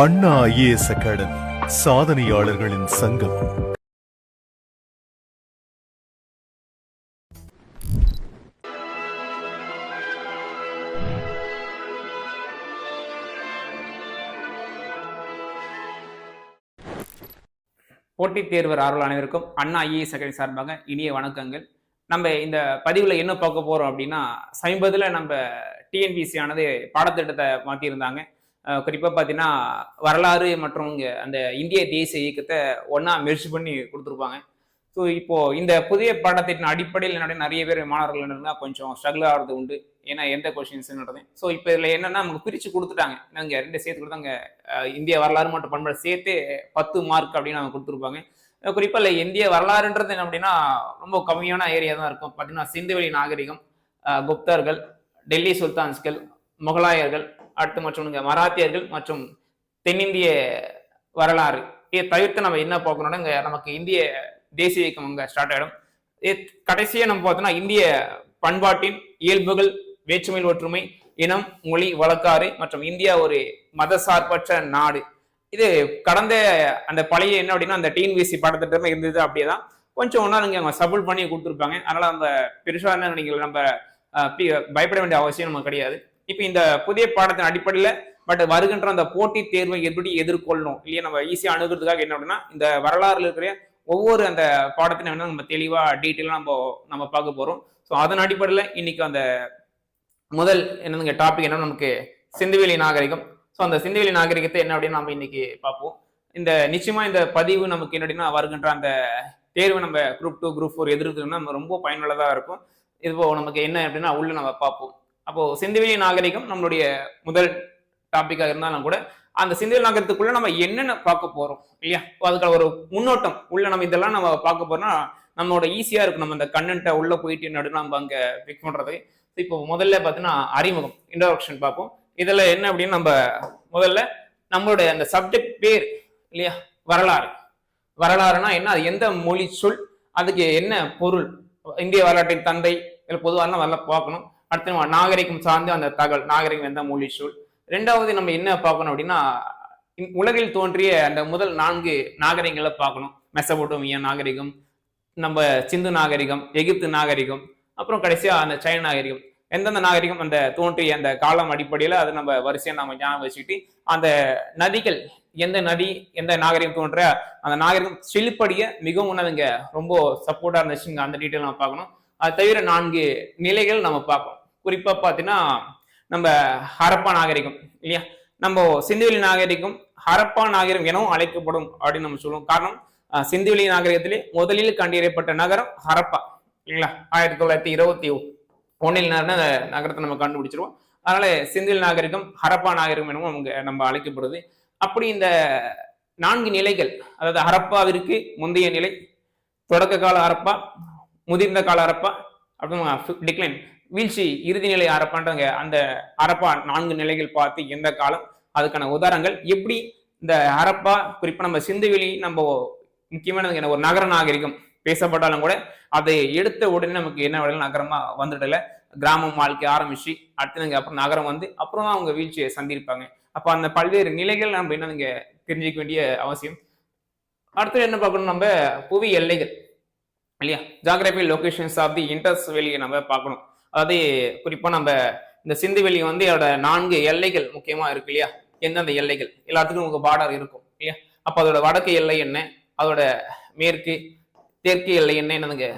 அண்ணா IAS academy சாதனையாளர்களின் சங்கம். போட்டித் தேர்வர் Orwell அனைவருக்கும் அண்ணா ஐஏஎஸ் அகாடமி சார்பாக இனிய வணக்கங்கள். நம்ம இந்த பதிவில் என்ன பார்க்க போகிறோம் அப்படின்னா சமீபத்தில் நம்ம டிஎன்பிசி ஆனது பாடத்திட்டத்தை மாற்றியிருந்தாங்க குறிப்பாக பார்த்தீங்கன்னா வரலாறு மற்றும் இங்கே அந்த இந்திய தேசிய இயக்கத்தை ஒன்றா மெர்ஜ் பண்ணி கொடுத்துருப்பாங்க. ஸோ இப்போ இந்த புதிய பாடத்தின் அடிப்படையில் என்னுடைய நிறைய பேர் மாணவர்கள் என்னன்னா கொஞ்சம் ஸ்ட்ரகிள் ஆகிறது உண்டு. ஏன்னா எந்த கொஷின்ஸ்ன்றது ஸோ இப்போ இதில் என்னென்னா நமக்கு பிரித்து கொடுத்துட்டாங்க. நாங்கள் ரெண்டு சேர்த்து கொடுத்தாங்க இந்திய வரலாறு மற்றும் பண்பாடு சேர்த்து பத்து மார்க் அப்படின்னு அவங்க கொடுத்துருப்பாங்க. குறிப்பாக இல்லை இந்திய வரலாறுன்றது என்ன அப்படின்னா ரொம்ப கம்மியான ஏரியா தான் இருக்கும். பார்த்தீங்கன்னா சிந்துவெளி நாகரிகம் குப்தர்கள் டெல்லி சுல்தான்ஸ்கள் முகலாயர்கள் அடுத்து மற்றும் மராத்தியர்கள் மற்றும் தென்னிந்திய வரலாறு. இதை தவிர்த்து நம்ம என்ன பார்க்கணும்னா இங்கே நமக்கு இந்திய தேசிய இயக்கம் அங்கே ஸ்டார்ட் ஆகிடும் இது நம்ம பார்த்தோம்னா இந்திய பண்பாட்டின் இயல்புகள் வேற்றுமையில் ஒற்றுமை இனம் மொழி வழக்காறு மற்றும் இந்தியா ஒரு மதசார்பற்ற நாடு. இது கடந்த அந்த பழைய என்ன அப்படின்னா அந்த டிஎன்பிசி பாடத்திட்டமே இருந்தது அப்படியே தான் கொஞ்சம் ஒன்றா நீங்கள் அவங்க சபுல் பண்ணி கொடுத்துருப்பாங்க. அதனால் அந்த பெருசாக என்ன நீங்கள் நம்ம பயப்பட வேண்டிய அவசியம் நமக்கு கிடையாது. இப்போ இந்த புதிய பாடத்தின் அடிப்படையில் பட் வருகின்ற அந்த போட்டித் தேர்வை எப்படி எதிர்கொள்ளணும்? இல்லையா நம்ம ஈஸியாக அணுகிறதுக்காக என்ன அப்படின்னா இந்த வரலாறுல இருக்கிற ஒவ்வொரு அந்த பாடத்தினை வந்து நம்ம தெளிவாக டீட்டெயிலாக நம்ம நம்ம பார்க்க போகிறோம் ஸோ அதன் அடிப்படையில் இன்னைக்கு அந்த முதல் என்னதுங்க டாபிக் என்ன நமக்கு சிந்துவெளி நாகரிகம். ஸோ அந்த சிந்துவெளி நாகரிகத்தை என்ன அப்படின்னு நம்ம இன்னைக்கு பார்ப்போம். இந்த நிச்சயமா இந்த பதிவு நமக்கு என்ன அப்படின்னா வருகின்ற அந்த தேர்வு நம்ம குரூப் டூ குரூப் ஃபோர் எதிர்க்கிறோம்னா நம்ம ரொம்ப பயனுள்ளதாக இருக்கும். இப்போ நமக்கு என்ன அப்படின்னா உள்ள நம்ம பார்ப்போம். அப்போ சிந்துவெளி நாகரிகம் நம்மளுடைய முதல் டாபிக்காக இருந்தாலும் கூட அந்த சிந்துவெளி நாகரிகத்துக்குள்ள நம்ம என்னென்ன பார்க்க போறோம் இல்லையா? அதுக்கான ஒரு முன்னோட்டம் உள்ள நம்ம இதெல்லாம் நம்ம பார்க்க போறோம்னா நம்மளோட ஈஸியா இருக்கும். நம்ம அந்த கண்டென்ட்டை உள்ள போயிட்டு நடு நம்ம அங்க பிக் பண்றது இப்போ முதல்ல பார்த்தீங்கன்னா அறிமுகம் இன்ட்ரோடக்ஷன் பார்ப்போம். இதில் என்ன அப்படின்னு நம்ம முதல்ல நம்மளுடைய அந்த சப்ஜெக்ட் பேர் இல்லையா? வரலாறு. வரலாறுனா என்ன? அது எந்த மொழி சொல்? அதுக்கு என்ன பொருள்? இந்திய வரலாற்றின் தந்தை இதில் பொதுவாக வரல பார்க்கணும். அடுத்து நம்ம நாகரிகம் சார்ந்து அந்த தகவல் நாகரிகம் எந்த மொழி சூழ் ரெண்டாவது நம்ம என்ன பார்க்கணும் அப்படின்னா உலகில் தோன்றிய அந்த முதல் நான்கு நாகரிகங்களை பார்க்கணும். மெசபோட்டோமியா நாகரிகம் நம்ம சிந்து நாகரிகம் எகிப்து நாகரிகம் அப்புறம் கடைசியா அந்த சைன நாகரிகம். எந்தெந்த நாகரிகம் அந்த தோன்றிய அந்த காலம் அடிப்படையில் அதை நம்ம வரிசையாக நம்ம ஞாபகம் வச்சுக்கிட்டு அந்த நதிகள் எந்த நதி எந்த நாகரிகம் தோன்ற அந்த நாகரிகம் செழிப்படிய மிகவும் உணவுங்க ரொம்ப சப்போர்ட்டாக இருந்துச்சுங்க. அந்த டீட்டெயில் நம்ம பார்க்கணும். அது தவிர நான்கு நிலைகள் நம்ம பார்க்கணும் குறிப்பா பார்த்தீங்கன்னா நம்ம ஹரப்பா நாகரிகம் இல்லையா? நம்ம சிந்துவெளி நாகரிகம் ஹரப்பா நாகரிகம் எனவும் அழைக்கப்படும் அப்படின்னு நம்ம சொல்லுவோம். காரணம் சிந்துவெளி நாகரிகத்திலே முதலில் கண்டறியப்பட்ட நகரம் ஹரப்பா இல்லைங்களா? ஆயிரத்தி தொள்ளாயிரத்தி இருபத்தி ஒன்னில் அந்த நகரத்தை நம்ம கண்டுபிடிச்சிருவோம். அதனால சிந்துவெளி நாகரிகம் ஹரப்பா நாகரிகம் எனவும் அவங்க நம்ம அழைக்கப்படுது. அப்படி இந்த நான்கு நிலைகள் அதாவது ஹரப்பாவிற்கு முந்தைய நிலை தொடக்க கால ஹரப்பா முதிர்ந்த கால ஹரப்பா அப்படின்னு டிக்ளைன் வீழ்ச்சி இறுதி நிலை அந்த அரப்பா நான்கு நிலைகள் பார்த்து எந்த காலம் அதுக்கான உதாரணங்கள். எப்படி இந்த ஹரப்பா குறிப்பா நம்ம சிந்துவெளி நம்ம முக்கியமான என்ன ஒரு நகர நாகரிகம் பேசப்பட்டாலும் கூட அதை எடுத்த உடனே நமக்கு என்ன விட நகரமா வந்துடல. கிராமம் வாழ்க்கை ஆரம்பிச்சு அடுத்து அப்புறம் நகரம் வந்து அப்புறம் தான் அவங்க வீழ்ச்சியை சந்திருப்பாங்க. அப்ப அந்த பல்வேறு நிலைகள் நம்ம என்ன நீங்க தெரிஞ்சுக்க வேண்டிய அவசியம். அடுத்து என்ன பார்க்கணும்? நம்ம புவி எல்லைகள் இல்லையா? Geography locations of the Indus வெளியை நம்ம பார்க்கணும். அதாவது குறிப்பாக நம்ம இந்த சிந்து வெளி வந்து அதோட நான்கு எல்லைகள் முக்கியமாக இருக்கு இல்லையா? எந்தெந்த எல்லைகள்? எல்லாத்துக்கும் உங்கள் பார்டர் இருக்கும் இல்லையா? அப்போ அதோட வடக்கு எல்லை என்ன? அதோட மேற்கு தெற்கு எல்லை என்ன? என்னதுங்க?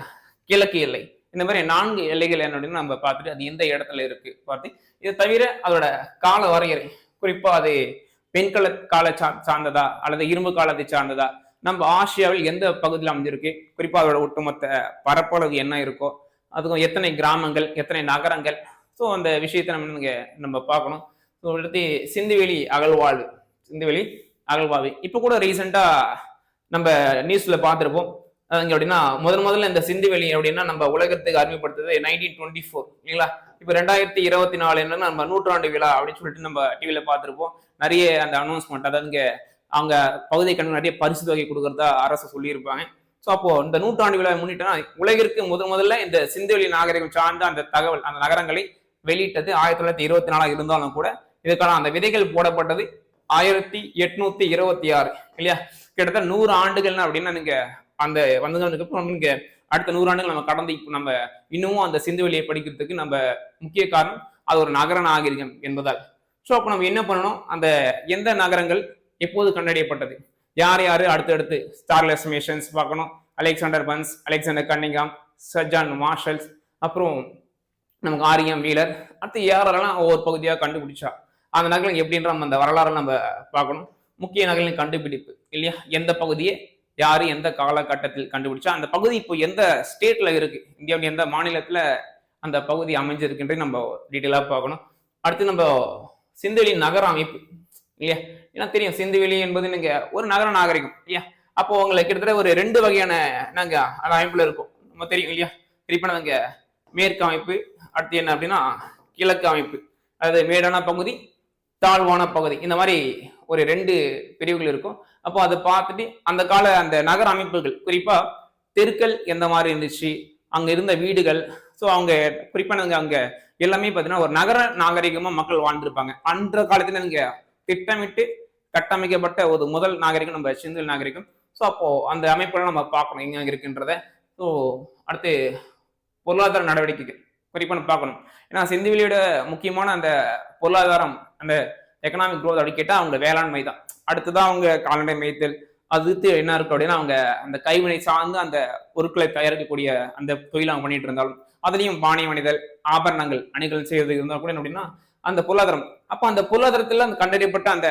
கிழக்கு எல்லை. இந்த மாதிரி நான்கு எல்லைகள் என்ன நம்ம பார்த்துட்டு அது எந்த இடத்துல இருக்கு பார்த்து இது தவிர அதோட கால வரையறை குறிப்பாக அது பெண்கள கால சா- சார்ந்ததா? அல்லது இரும்பு காலத்தை சார்ந்ததா? நம்ம ஆசியாவில் எந்த பகுதியில் அமைஞ்சிருக்கு? குறிப்பாக அதோட ஒட்டுமொத்த பரப்பளவு என்ன இருக்கோ அதுக்கும் எத்தனை கிராமங்கள் எத்தனை நகரங்கள்? ஸோ அந்த விஷயத்தை நம்ம இங்க நம்ம பார்க்கணும். ஸோ அடுத்து சிந்துவெளி அகழ்வாழ்வு. சிந்துவெளி அகழ்வாழ்வு. இப்போ கூட ரீசெண்டாக நம்ம நியூஸில் பார்த்துருப்போம். அதுங்க அப்படின்னா முதன் முதல்ல இந்த சிந்துவெளி அப்படின்னா நம்ம உலகத்துக்கு அறிமுகப்படுத்துறது நைன்டீன் டுவெண்ட்டி ஃபோர் இல்லைங்களா? இப்போ ரெண்டாயிரத்தி இருபத்தி நாலு என்னன்னா நம்ம நூற்றாண்டு விழா அப்படின்னு சொல்லிட்டு நம்ம டிவியில் பார்த்துருப்போம். நிறைய அந்த அனௌன்ஸ்மெண்ட் அதாவது இங்கே அவங்க பகுதி கண்டு நிறைய பரிசு தொகை கொடுக்குறதா அரசு சொல்லியிருப்பாங்க. ஸோ அப்போ இந்த நூற்றாண்டு விழாவை முன்னிட்டுனா உலகிற்கு முதன் முதல்ல இந்த சிந்துவெளி நாகரிகம் சார்ந்த அந்த தகவல் அந்த நகரங்களை வெளியிட்டது. ஆயிரத்தி தொள்ளாயிரத்தி இருபத்தி நாலாக இருந்தாலும் கூட இதுக்கான அந்த விதைகள் போடப்பட்டது ஆயிரத்தி எட்நூத்தி இருபத்தி ஆறு இல்லையா? கிட்டத்தட்ட நூறு ஆண்டுகள்னா அப்படின்னா நீங்க அந்த வந்ததுக்கு அப்புறம் நீங்க அடுத்த நூறு ஆண்டுகள் நம்ம கடந்து இப்போ நம்ம இன்னமும் அந்த சிந்துவெளியை படிக்கிறதுக்கு நம்ம முக்கிய காரணம் அது ஒரு நகர நாகரிகம் என்பதால். ஸோ அப்போ நம்ம என்ன பண்ணணும்? அந்த எந்த நகரங்கள் எப்போது கண்டறியப்பட்டது யார் யார் அடுத்தடுத்து ஸ்டார்லெஸ் மிஷன்ஸ் பார்க்கணும். Alexander Burnes Alexander Cunningham sir john Marshalls அப்புறம் நமக்கு ஆரியம் வீலர் அடுத்து யாரெல்லாம் ஒவ்வொரு பகுதியாக கண்டுபிடிச்சா. அந்த நகரம் எப்படின்ற நம்ம அந்த வரலாறு நம்ம பார்க்கணும். முக்கிய நகரின் கண்டுபிடிப்பு இல்லையா? எந்த பகுதியை யார் எந்த காலகட்டத்தில் கண்டுபிடிச்சா? அந்த பகுதி இப்போ எந்த ஸ்டேட்ல இருக்கு? இந்தியாவுடைய எந்த மாநிலத்தில் அந்த பகுதி அமைஞ்சிருக்குன்றே நம்ம டீட்டெயிலாக பார்க்கணும். அடுத்து நம்ம சிந்தலின் நகர அமைப்பு இல்லையா? ஏன்னா தெரியும் சிந்துவெளி என்பது நீங்க ஒரு நகர நாகரிகம் இல்லையா? அப்போ உங்களை கிட்டத்தட்ட ஒரு ரெண்டு வகையான நாங்க அந்த அமைப்புல இருக்கும். நம்ம தெரியும் இல்லையா? திருப்பி நாங்க மேற்கு அமைப்பு அடுத்து என்ன அப்படின்னா கிழக்கு அமைப்பு. அதாவது மேடான பகுதி தாழ்வான பகுதி. இந்த மாதிரி ஒரு ரெண்டு பிரிவுகள் இருக்கும். அப்போ அதை பார்த்துட்டு அந்த கால அந்த நகர அமைப்புகள் குறிப்பா தெருக்கள் எந்த மாதிரி இருந்துச்சு அங்க இருந்த வீடுகள். ஸோ அவங்க குறிப்பா நாங்க அங்க எல்லாமே பார்த்தீங்கன்னா ஒரு நகர நாகரிகமா மக்கள் வாழ்ந்திருப்பாங்க. அன்ற காலத்துல நீங்க திட்டமிட்டு கட்டமைக்கப்பட்ட ஒரு முதல் நாகரிகம் நம்ம சிந்தில் நாகரிகம். ஸோ அப்போ அந்த அமைப்பெல்லாம் நம்ம பார்க்கணும். எங்க இருக்குன்றத. ஸோ அடுத்து பொருளாதார நடவடிக்கைகள். குறிப்பாக நம்ம பார்க்கணும். ஏன்னா சிந்துவெளியோட முக்கியமான அந்த பொருளாதாரம் அந்த எக்கனாமிக் க்ரோத் அப்படி கேட்டால் அவங்க வேளாண்மை தான். அடுத்ததான் அவங்க கால்நடை மேய்த்தல். அதுக்கு என்ன இருக்கு அப்படின்னா அவங்க அந்த கைவினை சார்ந்து அந்த பொருட்களை தயாரிக்கக்கூடிய அந்த தொழில் அவங்க பண்ணிட்டு இருந்தாலும் அதுலேயும் பானை மனிதல் ஆபரணங்கள் அணிகள் செய்வது இருந்தால் கூட என்ன அப்படின்னா அந்த பொருளாதாரம் அப்போ அந்த பொருளாதாரத்தில் அந்த கண்டறியப்பட்ட அந்த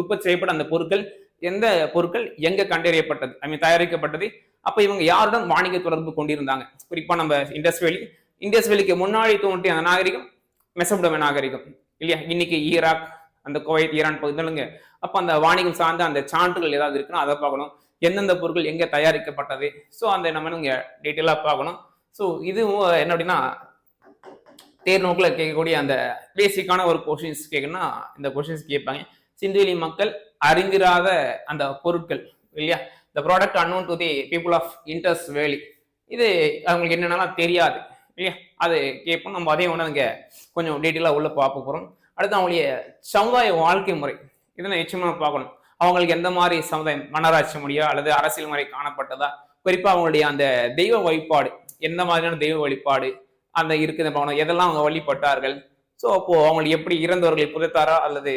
உற்பத்தி செய்யப்பட்ட அந்த பொருட்கள் எந்த பொருட்கள் எங்க கண்டறியப்பட்டது? ஐ மீன் தயாரிக்கப்பட்டது. அப்போ இவங்க யாருடன் வாணிக தொடர்பு கொண்டிருந்தாங்க? குறிப்பாக நம்ம இண்டஸ் வேலி இண்டஸ் வேலிக்கு முன்னாடி தோன்றிய அந்த நாகரிகம் மெசபடோமிய நாகரிகம் இல்லையா? இன்னைக்கு ஈராக் அந்த குவைத் ஈரான் பகுதிகளுங்க. அப்போ அந்த வாணிகம் சார்ந்த அந்த சான்றுகள் ஏதாவது இருக்குன்னா அதை பார்க்கணும். எந்தெந்த பொருட்கள் எங்கே தயாரிக்கப்பட்டது? ஸோ அந்த நம்ம இங்கே டீட்டெயிலாக பார்க்கணும். ஸோ இதுவும் என்ன அப்படின்னா தேர்நோக்கில் கேட்கக்கூடிய அந்த பேசிக்கான ஒரு கொஷின்ஸ் கேட்கணும்னா இந்த கொஷின்ஸ் கேட்பாங்க. சிந்துவெளி மக்கள் அறிந்திராத அந்த பொருட்கள் இல்லையா? இந்த product unknown to the people of Indus valley இது அவங்களுக்கு என்னென்னலாம் தெரியாது இல்லையா? அது கேட்போம். நம்ம அதையும் ஒன்று அங்கே கொஞ்சம் டீட்டெயிலாக உள்ளே பார்க்க போகிறோம் அடுத்து அவங்களுடைய சமுதாய வாழ்க்கை முறை. இதை நிச்சயமாக பார்க்கணும். அவங்களுக்கு எந்த மாதிரி சமுதாயம் மன்னராட்சி முறையா அல்லது அரசியல் முறை காணப்பட்டதா? குறிப்பாக அவங்களுடைய அந்த தெய்வ வழிபாடு எந்த மாதிரியான தெய்வ வழிபாடு அந்த இருக்குது பவனம் எதெல்லாம் அவங்க வழிபட்டார்கள்? ஸோ அப்போ அவங்களுக்கு எப்படி இறந்தவர்களை புதைத்தாரா? அல்லது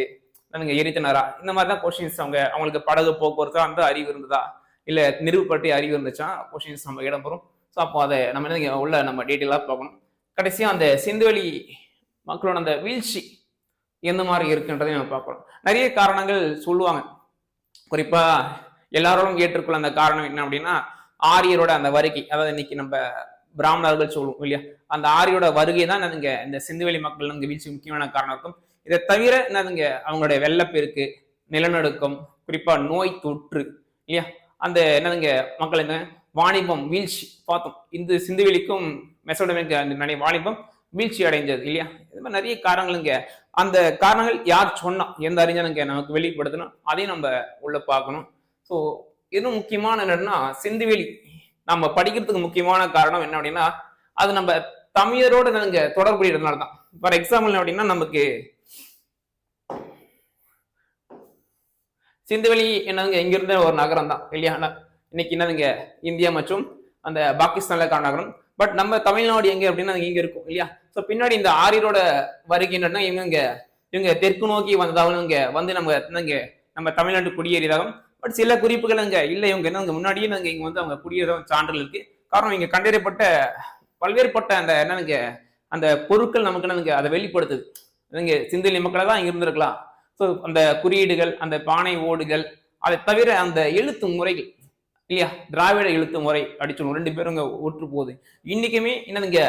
நீங்க எரித்தனரா? இந்த மாதிரி தான் கொஷின்ஸ் அவங்க அவங்களுக்கு படகு போக்குவரத்து அந்த அறிவு இருந்ததா? இல்ல நிறுவு பற்றி அறிவு இருந்துச்சா? கொஷின்ஸ் நம்ம இடம்பெறும் ஸோ அப்போ அதை நம்ம என்ன உள்ள நம்ம டீட்டெயிலாக பார்க்கணும். கடைசியாக அந்த சிந்துவெளி மக்களோட அந்த வீழ்ச்சி எந்த மாதிரி இருக்குன்றதையும் நம்ம பார்க்கணும். நிறைய காரணங்கள் சொல்லுவாங்க. குறிப்பாக எல்லாரோடும் ஏற்றுக்கொள்ள அந்த காரணம் என்ன அப்படின்னா ஆரியரோட அந்த வருகை. அதாவது இன்னைக்கு நம்ம பிராமணர்கள் சொல்லுவோம் இல்லையா? அந்த ஆரியோட வருகை தான் என்னதுங்க இந்த சிந்துவெளி மக்கள் இங்க வீழ்ச்சி முக்கியமான காரணம் இருக்கும். இதை தவிர என்னதுங்க அவங்களுடைய வெள்ளப்பெருக்கு நிலநடுக்கம் குறிப்பா நோய் தொற்று இல்லையா? அந்த என்னதுங்க மக்கள் என்ன வாணிபம் வீழ்ச்சி பார்த்தோம். இந்த சிந்துவெளிக்கும் மெசோடமிக்கு அந்த நிறைய வாணிபம் வீழ்ச்சி அடைஞ்சது இல்லையா? இது மாதிரி நிறைய காரணங்களுங்க அந்த காரணங்கள் யார் சொன்னா எந்த அறிஞனுங்க நமக்கு வெளிப்படுத்தணும் அதையும் நம்ம உள்ள பார்க்கணும். ஸோ இன்னும் முக்கியமான என்னன்னா சிந்துவெளி நம்ம படிக்கிறதுக்கு முக்கியமான காரணம் என்ன அப்படின்னா அது நம்ம தமிழரோட நாங்க தொடர்புடையதுனால தான் ஃபார் எக்ஸாம்பிள் அப்படின்னா நமக்கு சிந்துவெளி என்னதுங்க இங்கிருந்த ஒரு நகரம் தான் இல்லையா இன்னைக்கு என்னதுங்க இந்தியா மற்றும் அந்த பாகிஸ்தான்ல இருக்க நகரம். பட் நம்ம தமிழ்நாடு எங்க அப்படின்னா இங்க இருக்கும் இல்லையா? ஸோ பின்னாடி இந்த ஆரியரோட வருகின்றன இவங்க இங்க இவங்க தெற்கு நோக்கி வந்ததாகவும் இங்க வந்து நம்ம இங்க நம்ம தமிழ்நாட்டு குடியேறியதாகவும் பட் சில குறிப்புகள் அங்கே இல்லை. இவங்க என்ன முன்னாடியே நாங்கள் இங்கே வந்து அவங்க குடியேற சான்றுகள் இருக்கு. காரணம் இங்கே கண்டறியப்பட்ட பல்வேறுபட்ட அந்த என்னங்க அந்த பொருட்கள் நமக்கு என்னங்க அதை வெளிப்படுத்துது. நீங்க சிந்திலி மக்களை தான் இங்க இருந்திருக்கலாம். ஸோ அந்த குறியீடுகள் அந்த பானை ஓடுகள் அதை தவிர அந்த எழுத்து முறைகள் இல்லையா? திராவிட எழுத்து முறை அடிச்சோம் ரெண்டு பேரும் இங்க ஒற்று போகுது. இன்னைக்குமே என்னதுங்க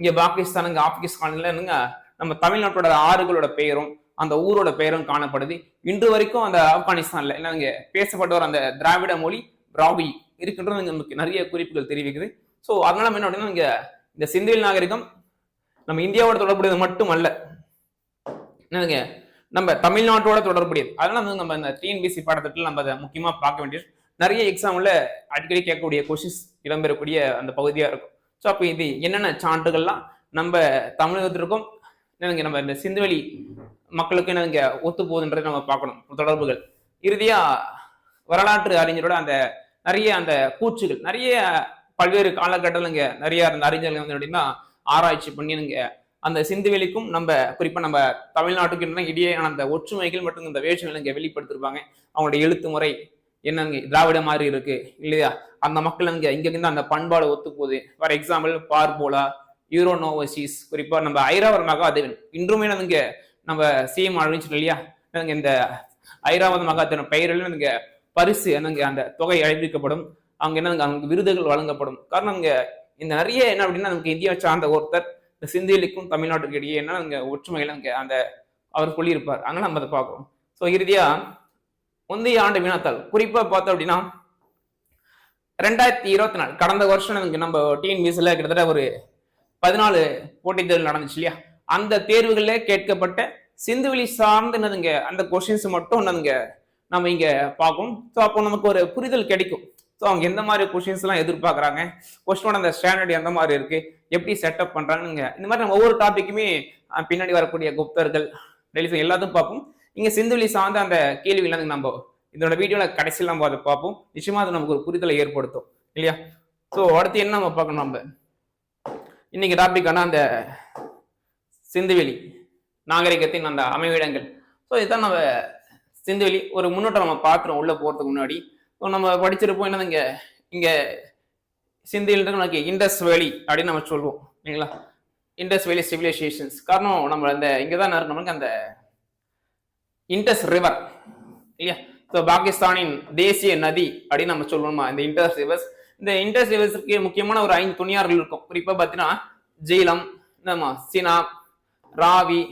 இங்க பாகிஸ்தானுங்க ஆப்கானிஸ்தான்ல என்னங்க நம்ம தமிழ்நாட்டோட ஆறுகளோட பெயரும் அந்த ஊரோட பெயரும் காணப்படுது. இன்று வரைக்கும் அந்த ஆப்கானிஸ்தான்ல என்னங்க பேசப்பட்டவர் அந்த திராவிட மொழி ராவி இருக்கின்றது நமக்கு நிறைய குறிப்புகள் தெரிவிக்குது. ஸோ அதனால என்ன அப்படின்னா இங்க இந்த சிந்தியல் நாகரிகம் நம்ம இந்தியாவோட தொடர்புடையது மட்டும் அல்ல என்னதுங்க நம்ம தமிழ்நாட்டோட தொடர்புடையது. அதனால வந்து நம்ம இந்த டிஎன்பிசி பாடத்திட்டத்தில் நம்ம அதை முக்கியமா பார்க்க வேண்டியது. நிறைய எக்ஸாம்ல அடிக்கடி கேட்கக்கூடிய கொஷின்ஸ் இடம்பெறக்கூடிய அந்த பகுதியா இருக்கும். ஸோ அப்போ இது என்னென்ன சான்றுகள்லாம் நம்ம தமிழகத்திற்கும் என்னங்க நம்ம இந்த சிந்துவெளி மக்களுக்கு என்ன ஒத்து போகுதுன்றதை நம்ம பார்க்கணும். தொடர்புகள். இறுதியா வரலாற்று அறிஞரோட அந்த நிறைய அந்த கூச்சுகள் நிறைய பல்வேறு காலகட்டத்தில் இங்க நிறைய அந்த அறிஞர்கள் வந்து எப்படின்னா ஆராய்ச்சி பண்ணி இங்க அந்த சிந்துவெளிக்கும் நம்ம குறிப்பா நம்ம தமிழ்நாட்டுக்கு இடையேயான அந்த ஒற்றுமைகள் மற்றும் இந்த வேற்றுமைகள் இங்க வெளிப்படுத்திருப்பாங்க. அவங்களுடைய எழுத்து முறை என்னங்க திராவிட மாதிரி இருக்கு இல்லையா? அந்த மக்கள் இங்க இங்க இருந்து அந்த பண்பாடு ஒத்து போகுது ஃபார் எக்ஸாம்பிள் பார்போலா யூரோனோவசிஸ் குறிப்பா நம்ம ஐராவத மகாதேவன் இன்றுமே இங்க நம்ம சிஎம் அழிஞ்சிட்டோம் இல்லையா? நாங்க இந்த ஐராவதமாக மகாதேவன் பெயரில் இங்க பரிசு என்னங்க அந்த தொகை அறிவிக்கப்படும் அங்க என்ன அங்க விருதுகள் வழங்கப்படும். காரணம் இங்க இந்த நிறைய என்ன அப்படின்னா நமக்கு இந்தியாவை சார்ந்த ஒருத்தர் இந்த சிந்தியலிக்கும் தமிழ்நாட்டுக்கு இடையே என்ன அங்க ஒற்றுமையில அங்க அந்த அவர் சொல்லியிருப்பார். அதனால நம்ம அதை பார்க்குறோம். ஸோ இறுதியா முந்தைய ஆண்டு வினாத்தாள். குறிப்பா பார்த்தோம் அப்படின்னா ரெண்டாயிரத்தி இருபத்தி நாலு கடந்த வருஷம் நமக்கு நம்ம டிஎன்பிஎஸ்ல கிட்டத்தட்ட ஒரு பதினாலு போட்டித் தேர்வு நடந்துச்சு இல்லையா? அந்த தேர்வுகளில் கேட்கப்பட்ட சிந்துவெளி சார்ந்து என்னதுங்க? அந்த கொஷின்ஸ் மட்டும் என்னதுங்க? நம்ம இங்க பார்க்கணும். ஸோ அப்போ நமக்கு ஒரு புரிதல் கிடைக்கும். ஸோ அவங்க எந்த மாதிரி கொஷின்ஸ்லாம் எல்லாம் எதிர்பார்க்குறாங்க? கொஸ்டினோட அந்த ஸ்டாண்டர்ட் எந்த மாதிரி இருக்கு? எப்படி செட்டப் பண்றாங்க இந்த மாதிரி நம்ம ஒவ்வொரு டாபிக்குமே பின்னாடி வரக்கூடிய குப்தர்கள் டெலிஃபோன் எல்லாத்தையும் பார்ப்போம். இங்க சிந்துவெளி சார்ந்த அந்த கேள்விகள் நம்ம? இதோட வீடியோல கடைசியில் நம்ம அதை பார்ப்போம். நிச்சயமா அது நமக்கு ஒரு புரிதலை ஏற்படுத்தும். இல்லையா? ஸோ அடுத்து என்ன நம்ம பார்க்கணும் நம்ம? இன்னைக்கு டாபிக்கான அந்த சிந்துவெளி நாகரிகத்தின் அந்த அமைவிடங்கள். ஸோ இதுதான் நம்ம சிந்துவெளி ஒரு முன்னோட்டம் நம்ம பார்க்குறோம் உள்ளே போகிறதுக்கு முன்னாடி. ஸோ நம்ம படிச்சிருப்போம் என்னது இங்கே இங்கே சிந்தியில் நமக்கு இண்டஸ் வேலி அப்படின்னு நம்ம சொல்லுவோம் இல்லைங்களா? இண்டஸ் வேலி சிவிலைசேஷன்ஸ் காரணம் நம்ம அந்த இங்கே தான் நமக்கு அந்த இண்டஸ் ரிவர் இல்லையா? ஸோ பாகிஸ்தானின் தேசிய நதி அப்படின்னு நம்ம சொல்லணுமா இந்த இண்டஸ் ரிவர்ஸ் இந்த இண்டஸ் ரிவர்ஸுக்கு முக்கியமான ஒரு ஐந்து துணியார்கள் இருக்கும். குறிப்பா பார்த்தீங்கன்னா ஜீலம் நம்ம சினா ராவி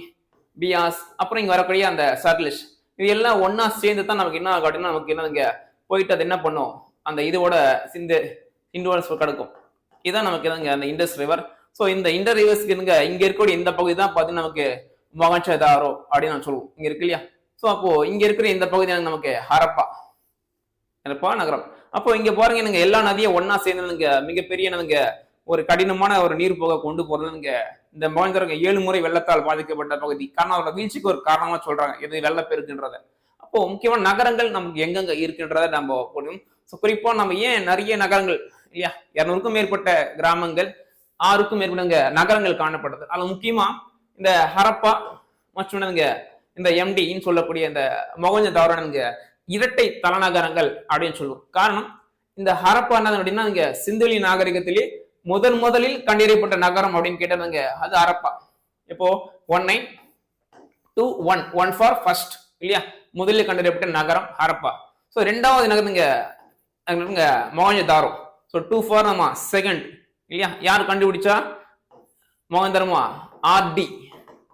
பியாஸ் அப்புறம் இங்க வரக்கூடிய அந்த சர்லிஷ். இது எல்லாம் ஒன்னா சேர்ந்து தான் நமக்கு என்ன ஆகும் அப்படின்னா நமக்கு இங்க போயிட்டு அது என்ன பண்ணும்? அந்த இதோட சிந்து இண்டோட கிடக்கும் இதுதான் நமக்கு என்னங்க அந்த இண்டஸ் ரிவர் ஸோ இந்த இண்டர் ரிவர்ஸ்க்கு இங்க இங்க இருக்கக்கூடிய இந்த பகுதி தான் பார்த்தீங்கன்னா நமக்கு மொகஞ்சதாரோ அப்படின்னு நான் சொல்லுவோம். இங்க இருக்கு இல்லையா? ஸோ அப்போ இங்க இருக்கிற இந்த பகுதி நமக்கு ஹரப்பா. ஹரப்பா நகரம். அப்போ இங்க பாருங்க நீங்க எல்லா நதியும் ஒன்னா சேர்ந்தனுங்க மிகப்பெரிய நீங்க ஒரு கடினமான ஒரு நீர் போக கொண்டு போறதுங்க. இந்த மொகஞ்சரங்க ஏழு முறை வெள்ளத்தால் பாதிக்கப்பட்ட பகுதி. காரணம் அதோட வீழ்ச்சிக்கு ஒரு காரணமா சொல்றாங்க. இது வெள்ளப்பெருக்குன்றத. அப்போ முக்கியமான நகரங்கள் நமக்கு எங்கெங்க இருக்கின்றத நம்ம புரியும் ஸோ குறிப்பா நம்ம ஏன் நிறைய நகரங்கள் இல்லையா இரநூறுக்கும் மேற்பட்ட கிராமங்கள் ஆறுக்கும் மேற்பட்ட நகரங்கள் காணப்படுது. அதுல முக்கியமா இந்த ஹரப்பா மற்றும் இந்த எம்டின்னு சொல்லக்கூடிய இந்த மொகஞ்ச தாவரனுங்க இரட்டை தலைநகரங்கள் அப்படின்னு சொல்லுவோம். காரணம் இந்த ஹரப்பா என்ன அப்படின்னா இங்க சிந்துவெளி நாகரிகத்திலே முதன் முதலில் கண்டறியப்பட்ட நகரம் அப்படின்னு கேட்டதுங்க அது ஹரப்பா. இப்போ one nine two one one for first இல்லையா? முதலில் கண்டறியப்பட்ட நகரம் ஹரப்பா. ஸோ ரெண்டாவது நகரத்துங்க இங்க மொகஞ்சதாரோ ஸோ டூ ஃபார் நம்ம செகண்ட் இல்லையா? யார் கண்டுபிடிச்சா? மோகந்தரமா ஆர்டி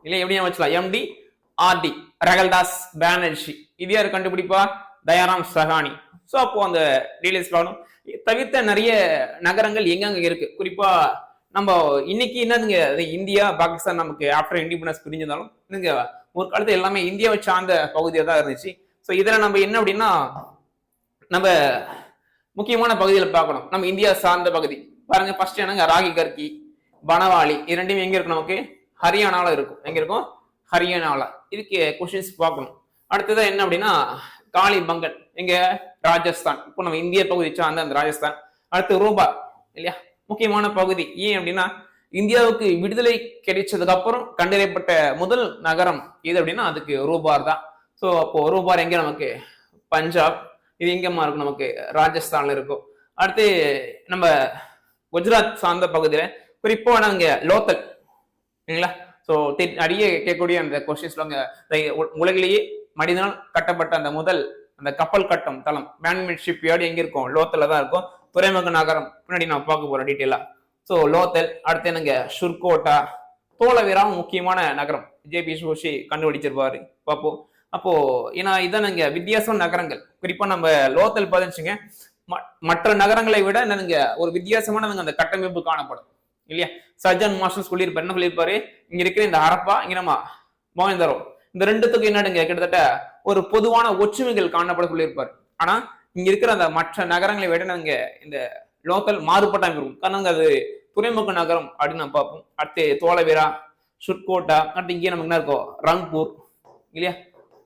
இல்லையா? எப்படி வச்சுக்கலாம். Empty RT ரகல்தாஸ் Banerjee. இது யார் கண்டுபிடிப்பா? தயாராம் சஹானி ஸோ அப்போ அந்த டீடைல்ஸ் பார்க்கணும். தவிர்த்த நிறைய நகரங்கள் எங்கெங்க இருக்கு? குறிப்பா நம்ம இன்னைக்கு என்னதுங்க? இந்தியா பாகிஸ்தான் நமக்கு ஆஃப்டர் இண்டிபெண்டன்ஸ் பிரிஞ்சிருந்தாலும் இதுங்க ஒரு காலத்துல எல்லாமே இந்தியாவை சார்ந்த பகுதியாக தான் இருந்துச்சு. ஸோ இதில் நம்ம என்ன அப்படின்னா நம்ம முக்கியமான பகுதியில் பார்க்கணும். நம்ம இந்தியா சார்ந்த பகுதி. பாருங்க ஃபர்ஸ்ட் என்னங்க? ராகி கர்கி பனவாளி இது ரெண்டுமே எங்க இருக்கு நமக்கு? ஹரியானாவில் இருக்கும். எங்க இருக்கும்? ஹரியானாவில் இதுக்கு கொஸ்டின்ஸ் பார்க்கணும். அடுத்தது என்ன அப்படின்னா காளிபங்கன் எங்க ராஜஸ்தான். இப்போ நம்ம இந்திய பகுதி சார்ந்த அந்த ராஜஸ்தான். அடுத்து ரூபா இல்லையா? முக்கியமான பகுதி. ஏன் அப்படின்னா இந்தியாவுக்கு விடுதலை கிடைச்சதுக்கு அப்புறம் கண்டறியப்பட்ட முதல் நகரம் எது அப்படின்னா அதுக்கு ரூபார் தான். ஸோ அப்போ ரூபார் எங்க நமக்கு? பஞ்சாப். இது எங்கம்மா இருக்கும் நமக்கு? ராஜஸ்தான்ல இருக்கும். அடுத்து நம்ம குஜராத் சார்ந்த பகுதியில குறிப்பா நாங்க லோக்கல் சரிங்களா ஸோ அடியே கேட்கக்கூடிய அந்த கொஸ்டின்ஸ்ல அங்க உ- உலகிலேயே மனிதனால் கட்டப்பட்ட அந்த முதல் அந்த கப்பல் கட்டம் தளம் மேன்மேட் ஷிப் யார்டு எங்க இருக்கும்? லோத்தல தான் இருக்கும். துறைமுக நகரம். பின்னாடி நான் பார்க்க போறோம் டீட்டெயிலா ஸோ லோத்தல் அடுத்து என்னங்க? ஷுர்கோட்டா தோலவீராவும் முக்கியமான நகரம். ஜேபி சோஷி கண்டுபிடிச்சிருப்பாரு. பார்ப்போம். அப்போ ஏன்னா இதான் இங்க வித்தியாசம் நகரங்கள். குறிப்பா நம்ம லோத்தல் பதிச்சுங்க மற்ற நகரங்களை விட என்னங்க ஒரு வித்தியாசமான அந்த கட்டமைப்பு காணப்படும். இல்லையா? சஜன் மாஸ்டர் சொல்லியிருப்பாரு. என்ன சொல்லியிருப்பாரு? இங்க இருக்கிற இந்த ஹரப்பா இங்க நம்ம மோகந்தரம் இந்த ரெண்டுத்துக்கும் என்னடுங்க கிட்டத்தட்ட ஒரு பொதுவான ஒற்றுமைகள் காணப்பட சொல்லியிருப்பார் ஆனா இங்க இருக்கிற அந்த மற்ற நகரங்களை விட நாங்க இந்த லோக்கல் மாறுபட்ட இருக்கும் காரணம் அது துறைமுக நகரம் அப்படின்னு நம்ம பார்ப்போம். அடுத்து தோலவீரா சுர்கோட்டா அடுத்து இங்கே நமக்கு என்ன இருக்கும் ரங்பூர் இல்லையா?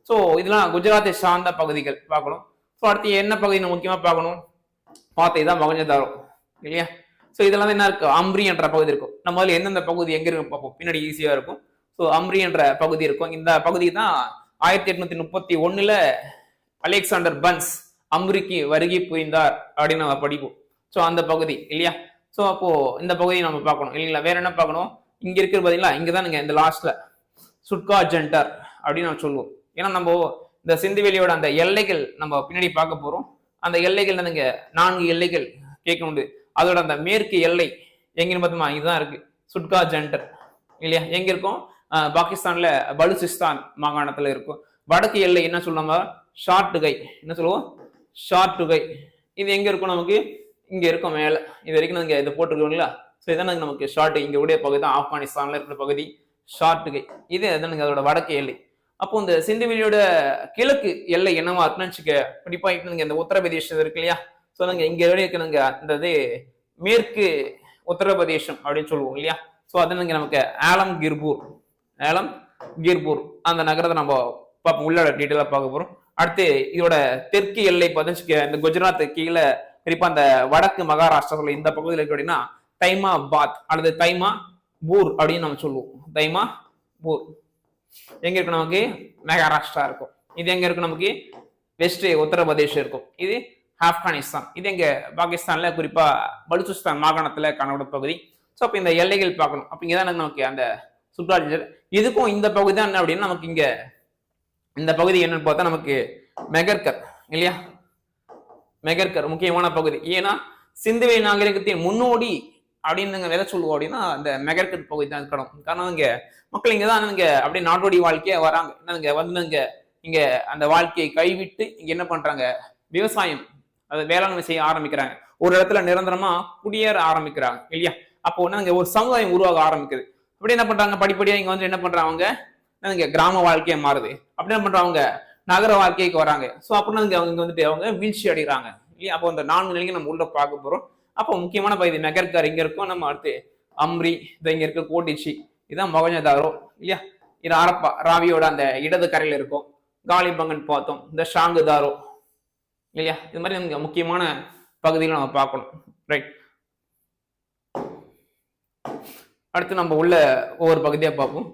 ஸோ இதெல்லாம் குஜராத்தை சார்ந்த பகுதிகள் பார்க்கணும். ஸோ அடுத்து என்ன பகுதி நம்ம பார்க்கணும்? பார்த்து தான் மகஞ்சதாரம் இல்லையா? ஸோ இதெல்லாம் தான் என்ன இருக்கு? அம்ரி என்ற பகுதி இருக்கும். நம்ம முதல்ல எந்தெந்த பகுதி எங்க இருக்கு பார்ப்போம். பின்னாடி ஈஸியாக இருக்கும். ஸோ அம்ரி என்ற பகுதி இருக்கும். இந்த பகுதி தான் ஆயிரத்தி எட்நூத்தி முப்பத்தி ஒண்ணுல அலெக்சாண்டர் பன்ஸ் அம்ரிக்கு வருகை புரிந்தார் அப்படின்னு நம்ம படிப்போம். ஸோ அந்த பகுதி இல்லையா? ஸோ அப்போ இந்த பகுதியை நம்ம பார்க்கணும் இல்லைங்களா? வேற என்ன பார்க்கணும்? இங்க இருக்கிற பார்த்தீங்களா இங்க தான் நீங்க இந்த லாஸ்ட்ல சுட்கா ஜென்டர் அப்படின்னு நம்ம சொல்லுவோம். ஏன்னா நம்ம இந்த சிந்துவெளியோட அந்த எல்லைகள் நம்ம பின்னாடி பார்க்க போறோம். அந்த எல்லைகள் நீங்க நான்கு எல்லைகள் கேட்க உண்டு. அதோட அந்த மேற்கு எல்லை எங்கன்னு பார்த்தோமா இதுதான் இருக்கு. சுட்கா ஜென்டர் இல்லையா? எங்க இருக்கும்? பாகிஸ்தான்ல பலுசிஸ்தான் மாகாணத்துல இருக்கும். வடக்கு எல்லை என்ன சொல்லுவாங்க? ஷார்ட்டுகை என்ன சொல்லுவோம்? ஷார்ட்டுகை இது எங்க இருக்கும் நமக்கு? இங்க இருக்கும் மேல. இது வரைக்கும் நாங்க இதை போட்டுருக்கோங்களா ஸோ இதான் நமக்கு ஷார்ட் இங்க உடைய பகுதி தான். ஆப்கானிஸ்தான்ல இருக்கிற பகுதி. ஷார்ட்டுகை இது அதானுங்க அதோட வடக்கு எல்லை. அப்போ இந்த சிந்துவெளியோட கிழக்கு எல்லை என்னவா இருக்குன்னு வச்சுக்க குறிப்பா இப்ப இந்த உத்தரப்பிரதேசம் இருக்கு இல்லையா? ஸோ நாங்க இங்க வரைக்கும் இருக்கணுங்க இந்த இது மேற்கு உத்தரப்பிரதேசம் அப்படின்னு சொல்லுவோம் இல்லையா? ஸோ அது நீங்க நமக்கு ஆலம் கிர்பூர் ஏலம் கீர்பூர் அந்த நகரத்தை நம்ம பார்ப்போம் உள்ள டீட்டெயிலாக பார்க்க போகிறோம் அடுத்து இதோட தெற்கு எல்லை பார்த்தீங்கன்னா இந்த குஜராத் கீழே குறிப்பா அந்த வடக்கு மகாராஷ்டிராவில் இந்த பகுதியில் இருக்கு அப்படின்னா தைமா பாத் அல்லது தைமா பூர் அப்படின்னு நம்ம சொல்லுவோம். தைமா பூர் எங்க இருக்கு நமக்கு? மகாராஷ்டிரா இருக்கும். இது எங்க இருக்கு நமக்கு? வெஸ்ட் உத்தரப்பிரதேஷ் இருக்கும். இது ஆப்கானிஸ்தான். இது எங்க பாகிஸ்தான்ல குறிப்பா பலுச்சிஸ்தான் மாகாணத்துல காணப்படும் பகுதி. ஸோ அப்போ இந்த எல்லைகள் பார்க்கணும். அப்போ நமக்கு அந்த சுப்ராஜர் இதுக்கும் இந்த பகுதி தான் என்ன அப்படின்னா நமக்கு இங்க இந்த பகுதி என்னன்னு பார்த்தா நமக்கு மெகர்கர் இல்லையா? மெகர்கர் முக்கியமான பகுதி. ஏன்னா சிந்துவை நாகரிகத்தின் முன்னோடி அப்படின்னு நாங்க எதை சொல்லுவோம் அப்படின்னா அந்த மெகர்கட் பகுதி தான் இருக்கணும். காரணம் இங்க மக்கள் இங்கே தான் இங்க அப்படியே நாட்டோடி வாழ்க்கையே வராங்க. என்னங்க வந்து இங்க இங்க அந்த வாழ்க்கையை கைவிட்டு இங்க என்ன பண்றாங்க? விவசாயம் அதை வேளாண்மை செய்ய ஆரம்பிக்கிறாங்க. ஒரு இடத்துல நிரந்தரமா குடியேற ஆரம்பிக்கிறாங்க இல்லையா? அப்போ என்ன ஒரு சமுதாயம் உருவாக ஆரம்பிக்குது. இப்படி என்ன பண்றாங்க? படிப்படியா இங்க வந்து என்ன பண்றாங்க இங்க கிராம வாழ்க்கையை மாறுது. அப்படி என்ன பண்றாங்க நகர வாழ்க்கைக்கு வராங்க. ஸோ அப்படின்னு இங்க அவங்க வந்துட்டு அவங்க வீழ்ச்சி அடைகிறாங்க. இல்லையா? அப்போ அந்த நான்கு நிலைக்கு நம்ம உள்ள பார்க்க போறோம். அப்போ முக்கியமான பகுதி மெகர்கார் இங்க இருக்கும். நம்ம அடுத்து அம்ரி இது இங்க இருக்க கோட்டிச்சி இதான் மொகஞ்சதாரோ இல்லையா? இது அரப்பா ராவியோட அந்த இடது கரையில இருக்கும். காலிபங்கன் பார்த்தோம் இந்த ஷாங்குதாரோ. இல்லையா? இது மாதிரி நமக்கு முக்கியமான பகுதிகளை நம்ம பார்க்கணும். ரைட் அடுத்து நம்ம உள்ள ஒவ்வொரு பகுதியாக பார்ப்போம்.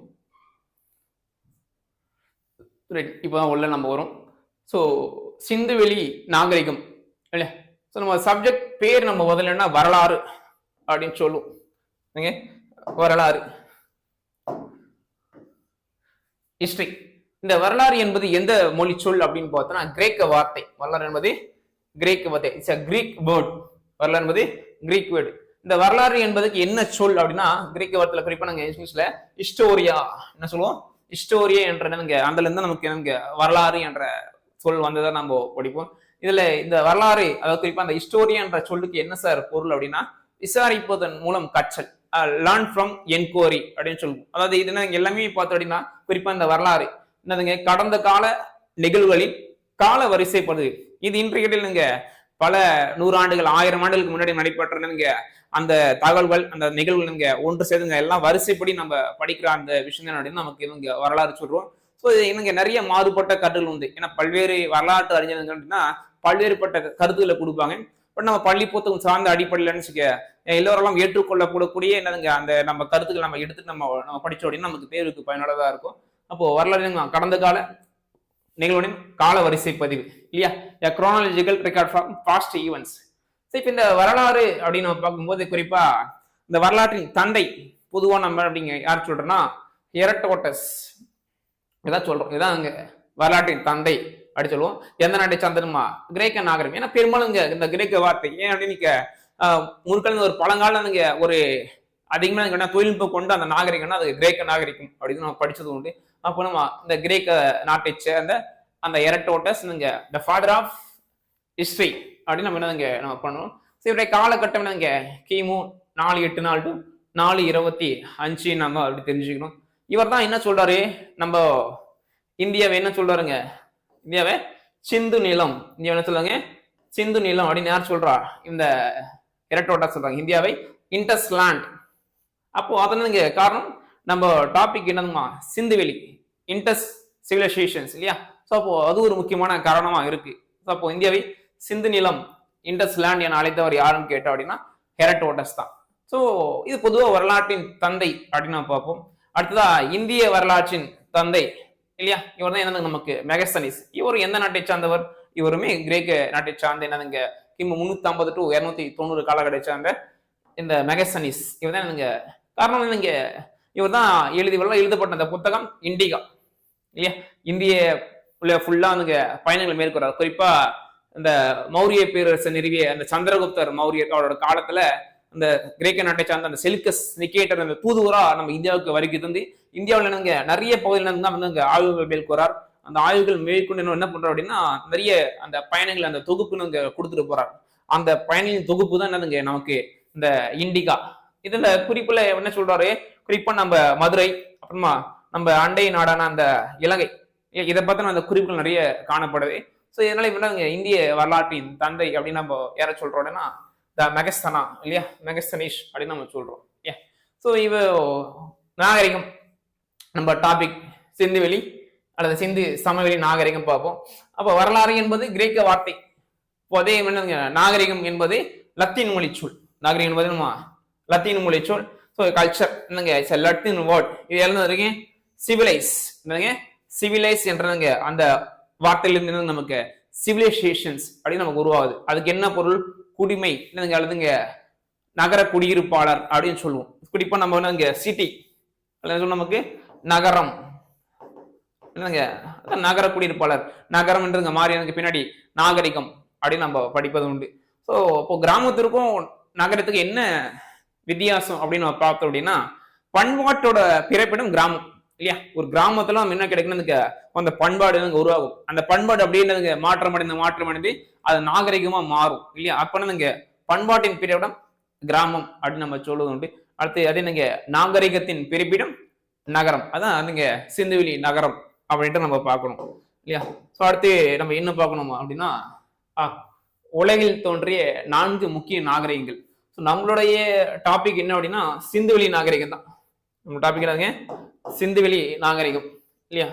ரைட் இப்போ உள்ள நம்ம வரும். ஸோ சிந்துவெளி நாகரிகம் இல்லையா? ஸோ நம்ம சப்ஜெக்ட் பேர் நம்ம முதல்லன்னா வரலாறு அப்படின்னு சொல்லுவோம். ஓகே? வரலாறு. ஹிஸ்டரி இந்த வரலாறு என்பது எந்த மொழி சொல் அப்படின்னு பார்த்தோம்னா கிரேக்க வார்த்தை. வரலாறு என்பது கிரேக்க வார்த்தை. இட்ஸ் அ கிரீக் வேர்ட் வரலாறு என்பது கிரீக் வேர்டு இந்த வரலாறு என்பதுக்கு என்ன சொல் அப்படின்னா கிரீக்க வார்த்தையில குறிப்பா நாங்க இங்கிலீஷ்ல ஹிஸ்டோரியா என்ன சொல்லுவோம்? ஹிஸ்டோரியா என்ற நமக்கு அதுல இருந்து நமக்கு நமக்கு வரலாறு என்ற சொல் வந்ததை நம்ம படிப்போம். இதுல இந்த வரலாறு அதாவது குறிப்பா அந்த ஹிஸ்டோரியா என்ற சொல்லுக்கு என்ன சார் பொருள் அப்படின்னா விசாரிப்பதன் மூலம் கற்றல் லேர்ன் ஃப்ரம் என்கொயரி அப்படின்னு சொல்லுவோம். அதாவது இது என்ன எல்லாமே பார்த்தோம் அப்படின்னா குறிப்பா இந்த வரலாறு. என்னதுங்க கடந்த கால நிகழ்வுகளின் கால வரிசைப்படுது. இது இன்றைய நீங்க பல நூறாண்டுகள் ஆயிரம் ஆண்டுகளுக்கு முன்னாடி நடைபெற்ற அந்த தகவல்கள் அந்த நிகழ்வுகள் இங்க ஒன்று சேர்ந்துங்க. எல்லாம் வரிசைப்படி நம்ம படிக்கிற அந்த விஷயங்கள் அப்படின்னு நமக்கு இவங்க வரலாறு சொல்றோம். ஸோ இது இவங்க நிறைய மாறுபட்ட கருத்துகள் உண்டு. ஏன்னா பல்வேறு வரலாற்று அறிஞர்கள் அப்படின்னா பல்வேறுபட்ட கருத்துக்களை கொடுப்பாங்க. பட் நம்ம பள்ளி புத்தகம் சார்ந்த அடிப்படையிலன்னு வச்சுக்க எல்லோரெல்லாம் ஏற்றுக்கொள்ளக்கூடக்கூடிய என்னதுங்க அந்த நம்ம கருத்துக்கள் நம்ம எடுத்து நம்ம நம்ம படிச்சோம் அப்படின்னு நமக்கு தேர்வுக்கு பயனுள்ளதாக இருக்கும். அப்போ வரலாறு கடந்த கால நிகழ்வுடன் கால வரிசை பதிவு இல்லையா chronological record for past events so இப்போ இந்த வரலாறு அப்படின்னு நம்ம பார்க்கும்போது குறிப்பா இந்த வரலாற்றின் தந்தை பொதுவாக நம்ம அப்படிங்க யார் சொல்றோம்னா எரட்டோட்டஸ் இதான் சொல்றோம். இதான் அங்க வரலாற்றின் தந்தை அப்படி சொல்லுவோம். எந்த நாட்டை சார்ந்தனுமா கிரேக்க நாகரிகம். ஏன்னா பெரும்பாலும் இங்க இந்த கிரேக்க வார்த்தை ஏன் அப்படின்னு நீங்க முற்கால ஒரு பழங்கால நீங்க ஒரு அதிகமாக நீங்க என்ன தொழில்நுட்பம் கொண்டு அந்த நாகரிகம்னா அது கிரேக்க நாகரிகம் அப்படின்னு நம்ம படிச்சது உண்டு. அப்போ நம்ம இந்த கிரேக்க நாட்டை சேர்ந்த அந்த எரட்டோட்டஸ் நீங்க த ஃபாதர் ஆஃப் ஹிஸ்ட்ரி அப்படின்னு நம்ம என்னதுங்க நம்ம பண்ணுவோம் ஸோ இவருடைய காலகட்டம் என்னங்க கிமு நாலு எட்டு நாள் டு நாலு இருபத்தி அஞ்சு நம்ம அப்படி தெரிஞ்சுக்கணும். இவர் தான் என்ன சொல்றாரு? நம்ம இந்தியாவை என்ன சொல்றாருங்க? இந்தியாவை சிந்து நிலம். இந்தியா என்ன சொல்றாங்க? சிந்து நிலம் அப்படின்னு யார் சொல்றா? இந்த இரட்டோட்டா சொல்றாங்க. இந்தியாவை இன்டஸ் லேண்ட் அப்போ அதனால காரணம் நம்ம டாபிக் என்னதுமா சிந்துவெளி. இன்டஸ் சிவிலைசேஷன்ஸ் இல்லையா? ஸோ அப்போ அது ஒரு முக்கியமான காரணமா இருக்கு. ஸோ அப்போ இந்தியாவை சிந்து நிலம் இண்டஸ் லேண்ட் என அழைத்தவர் யாருன்னு கேட்டோம் அப்படின்னா ஹெரட்டோட்டஸ் தான். ஸோ இது பொதுவாக வரலாற்றின் தந்தை அப்படின்னு நம்ம பார்ப்போம். அடுத்ததா இந்திய வரலாற்றின் தந்தை இல்லையா? இவர் தான் என்னது நமக்கு? மெகஸ்தனிஸ். இவர் எந்த நாட்டை சார்ந்தவர்? இவருமே கிரேக்க நாட்டை சார்ந்த என்னதுங்க? கிமு முன்னூத்தி ஐம்பது டு இரநூத்தி தொண்ணூறு காலகட்டத்தை சார்ந்த இந்த மெகஸ்தனிஸ். இவர் தான் என்னங்க காரணம் என்னங்க இவர் தான் எழுதி எழுதப்பட்ட அந்த புத்தகம் இண்டிகா. இல்லையா? இந்திய உள்ள ஃபுல்லாக வந்துங்க பயணங்கள் மேற்கொள்றார். குறிப்பாக இந்த மௌரிய பேரரசை நிறுவிய அந்த சந்திரகுப்தர் மௌரியர் அவரோட காலத்துல அந்த கிரேக்க நாட்டை சார்ந்த அந்த செலிக்கஸ் நிக்கேட்டர் அந்த தூதுவரா நம்ம இந்தியாவுக்கு வருகை தந்து இந்தியாவில் என்னங்க நிறைய பகுதியில இருந்து தான் வந்து அங்க ஆய்வுகள் மேற்கொறார் அந்த ஆய்வுகள் மேற்கொண்டு என்ன பண்றோம் அப்படின்னா நிறைய அந்த பயணங்கள் அந்த தொகுப்புன்னு இங்க கொடுத்துட்டு போறார். அந்த பயணியின் தொகுப்பு தான் என்னதுங்க நமக்கு இந்த இண்டிகா. இதுல குறிப்புல என்ன சொல்றாரு குறிப்பா நம்ம மதுரை அப்புறமா நம்ம அண்டை நாடான அந்த இலங்கை. இதை பத்தின அந்த குறிப்புகள் நிறைய காணப்படுது. ஸோ இதனால இவங்க இந்திய வரலாற்றின் தந்தை அப்படின்னு நம்ம யாரை சொல்றோம்னா த மெகஸ்தனா இல்லையா? மெகஸ்தனீஷ் அப்படின்னு நம்ம சொல்றோம். ஏ ஸோ இவ நாகரிகம். நம்ம டாபிக் சிந்துவெளி அல்லது சிந்து சமவெளி நாகரிகம் பார்ப்போம். அப்போ வரலாறு என்பது கிரேக்க வார்த்தை. இப்போ அதே என்னங்க நாகரிகம் என்பது லத்தீன் மொழி சொல் நாகரிகம் என்பது நம்ம லத்தீன் மொழி சொல் ஸோ கல்ச்சர் என்னங்க இட்ஸ் லத்தீன் வேர்ட் இது எழுதுறதுக்கு சிவிலைஸ் என்னங்க சிவிலைஸ் என்றதுங்க அந்த வார்த்தையிலிருந்து நமக்கு சிவிலைசேஷன்ஸ் அப்படின்னு நமக்கு உருவாகுது. அதுக்கு என்ன பொருள்? குடிமை. அல்லது எழுதுங்க? நகர குடியிருப்பாளர் அப்படின்னு சொல்லுவோம். குறிப்பா நம்ம வந்து சிட்டி அல்லது நமக்கு? நகரம். என்னங்க அதான் நகர குடியிருப்பாளர். நகரம் என்றுங்க மாறி எனக்கு பின்னாடி நாகரிகம் அப்படின்னு நம்ம படிப்பது உண்டு. ஸோ இப்போ கிராமத்திற்கும் நகரத்துக்கு என்ன வித்தியாசம் அப்படின்னு நம்ம பார்த்தோம் அப்படின்னா பண்பாட்டோட பிறப்பிடம் கிராமம். இல்லையா? ஒரு கிராமத்துல நம்ம என்ன கிடைக்கணும் அந்த பண்பாடு உருவாகும். அந்த பண்பாடு அப்படின்றதுங்க மாற்றம் அடைந்து மாற்றம் அடைந்து அது நாகரிகமா மாறும் இல்லையா? அப்பனா பண்பாட்டின் பிரிவிடம் கிராமம் அப்படின்னு நம்ம சொல்லுவது உண்டு. அடுத்து அது என்னங்க? நாகரிகத்தின் பிரிப்பிடம் நகரம். அதான் நீங்க சிந்துவெளி நகரம் அப்படின்ட்டு நம்ம பார்க்கணும் இல்லையா? ஸோ அடுத்து நம்ம என்ன பார்க்கணும் அப்படின்னா உலகில் தோன்றிய நான்கு முக்கிய நாகரிகங்கள். ஸோ நம்மளுடைய டாபிக் என்ன அப்படின்னா சிந்துவெளி நாகரிகம் தான் நம்ம டாபிக் என்னதுங்க சிந்துவெளி நாகரிகம் இல்லையா?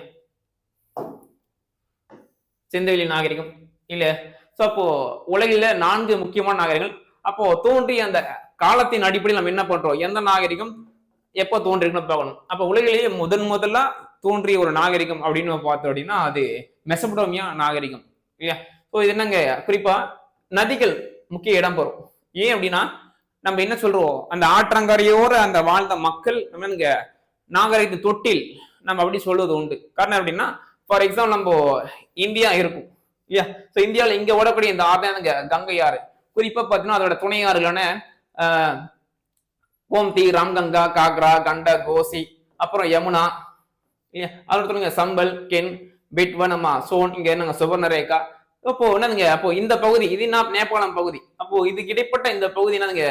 சிந்துவெளி நாகரிகம் இல்லையா? ஸோ அப்போ உலகில நான்கு முக்கியமான நாகரிகங்கள். அப்போ தோன்றிய அந்த காலத்தின் அடிப்படையில் நம்ம என்ன பண்றோம்? எந்த நாகரிகம் எப்போ தோன்றிருக்குன்னு பார்க்கணும். அப்போ உலகிலேயே முதன் முதல்ல தோன்றிய ஒரு நாகரிகம் அப்படின்னு பார்த்தோம் அப்படின்னா அது மெசபடோமியா நாகரிகம் இல்லையா? ஸோ இது என்னங்க? குறிப்பா நதிகள் முக்கிய இடம் பெறும். ஏன் அப்படின்னா நம்ம என்ன சொல்றோம்? அந்த ஆற்றங்கரையோர அந்த வாழ்ந்த மக்கள் நம்ம என்னங்க நாகரிகத்து தொட்டில் நம்ம அப்படி சொல்வது உண்டு. காரணம் எப்படின்னா ஃபார் எக்ஸாம்பிள் நம்ம இந்தியா இருக்கும். இல்லையா? ஸோ இந்தியாவில் இங்கே ஓடக்கூடிய இந்த ஆறு தான் என்னங்க கங்கை ஆறு. குறிப்பாக பார்த்தீங்கன்னா அதோட துணை ஆறுகளான கோம்தி ராம்கங்கா காக்ரா கண்ட கோசி அப்புறம் யமுனா இல்லையா? அதோட சொல்லுங்க சம்பல் கென் பிட்வனமா சோன் இங்கே என்னங்க? சுவர்ணரேகா. அப்போ என்னதுங்க? அப்போ இந்த பகுதி இது நான் நேபாளம் பகுதி. அப்போ இதுக்கு இடைப்பட்ட இந்த பகுதி என்னதுங்க?